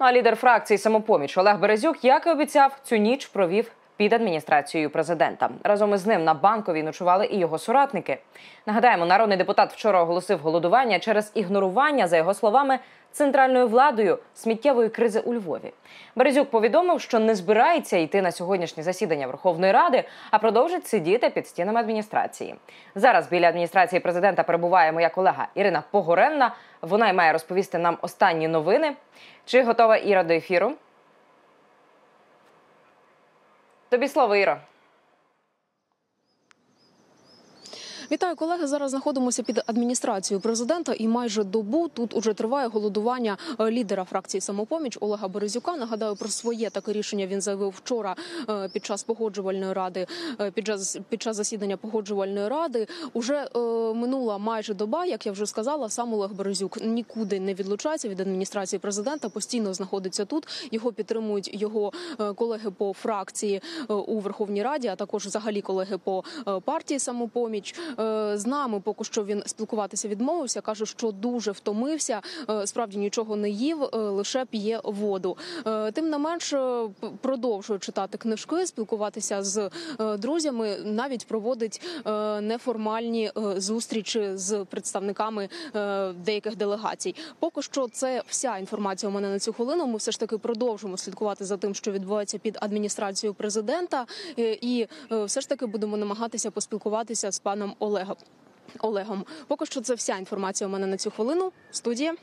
Ну а лідер фракції самопоміч Олег Березюк, як і обіцяв, цю ніч провів під адміністрацією президента. Разом із ним на банковій ночували і його соратники. Нагадаємо, народний депутат вчора оголосив голодування через ігнорування, за його словами, центральною владою сміттєвої кризи у Львові. Березюк повідомив, що не збирається йти на сьогоднішнє засідання Верховної Ради, а продовжить сидіти під стінами адміністрації. Зараз біля адміністрації президента перебуває моя колега Ірина Погоренна. Вона й має розповісти нам останні новини. Чи готова Іра до ефіру? Тобі слово, Іро. Вітаю, колеги. Зараз знаходимося під адміністрацією президента, і майже добу тут уже триває голодування е, лідера фракції самопоміч Олега Березюка. Нагадаю про своє таке рішення. Він заявив вчора е, під час погоджувальної ради, е, під час під час засідання погоджувальної ради. Уже е, минула майже доба. Як я вже сказала, сам Олег Березюк нікуди не відлучається від адміністрації президента. Постійно знаходиться тут. Його підтримують його колеги по фракції у Верховній Раді, а також взагалі колеги по партії самопоміч. Е, З нами поки що він спілкуватися відмовився. каже, що дуже втомився. е, Справді нічого не їв, е, лише п'є воду. Тим не менш, продовжує читати книжки, спілкуватися з друзями. Навіть проводить неформальні зустрічі з представниками деяких делегацій. Поки що це вся інформація у мене на цю хвилину. Ми все ж таки продовжимо слідкувати за тим, що відбувається під адміністрацією президента, і все ж таки будемо намагатися поспілкуватися з паном Олегом. Олегом, поки що це вся інформація у мене на цю хвилину. Студія.